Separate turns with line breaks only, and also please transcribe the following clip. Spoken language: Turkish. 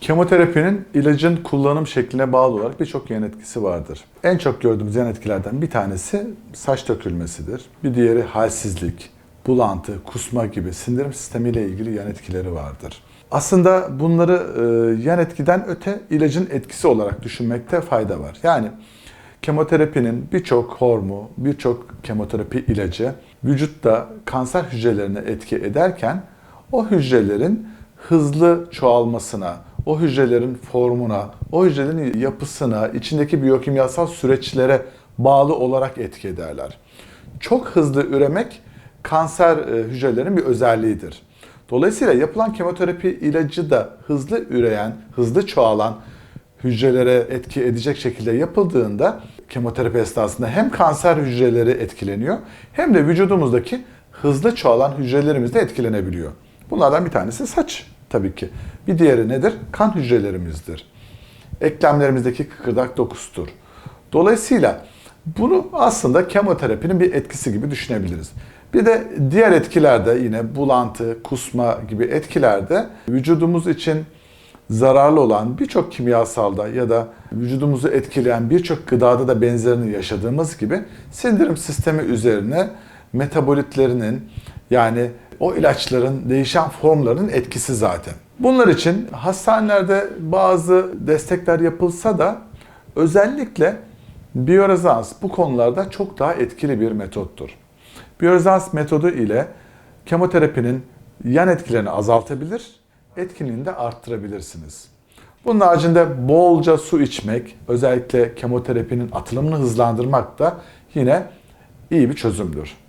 Kemoterapinin ilacın kullanım şekline bağlı olarak birçok yan etkisi vardır. En çok gördüğümüz yan etkilerden bir tanesi saç dökülmesidir. Bir diğeri halsizlik, bulantı, kusma gibi sindirim sistemiyle ilgili yan etkileri vardır. Aslında bunları e, yan etkiden öte ilacın etkisi olarak düşünmekte fayda var. Yani kemoterapinin birçok formu, birçok kemoterapi ilacı vücutta kanser hücrelerine etki ederken o hücrelerin hızlı çoğalmasına, o hücrelerin formuna, o hücrelerin yapısına, içindeki biyokimyasal süreçlere bağlı olarak etki ederler. Çok hızlı üremek kanser e, hücrelerinin bir özelliğidir. Dolayısıyla yapılan kemoterapi ilacı da hızlı üreyen, hızlı çoğalan hücrelere etki edecek şekilde yapıldığında kemoterapi esnasında hem kanser hücreleri etkileniyor hem de vücudumuzdaki hızlı çoğalan hücrelerimiz de etkilenebiliyor. Bunlardan bir tanesi saç tabii ki. Bir diğeri nedir? Kan hücrelerimizdir. Eklemlerimizdeki kıkırdak dokusudur. Dolayısıyla bunu aslında kemoterapinin bir etkisi gibi düşünebiliriz. Bir de diğer etkilerde yine bulantı, kusma gibi etkilerde vücudumuz için zararlı olan birçok kimyasalda ya da vücudumuzu etkileyen birçok gıdada da benzerini yaşadığımız gibi sindirim sistemi üzerine metabolitlerinin yani o ilaçların değişen formlarının etkisi zaten. Bunlar için hastanelerde bazı destekler yapılsa da özellikle biyorezans bu konularda çok daha etkili bir metottur. Biyorezans metodu ile kemoterapinin yan etkilerini azaltabilir, etkinliğini de arttırabilirsiniz. Bunun haricinde bolca su içmek, özellikle kemoterapinin atılımını hızlandırmak da yine iyi bir çözümdür.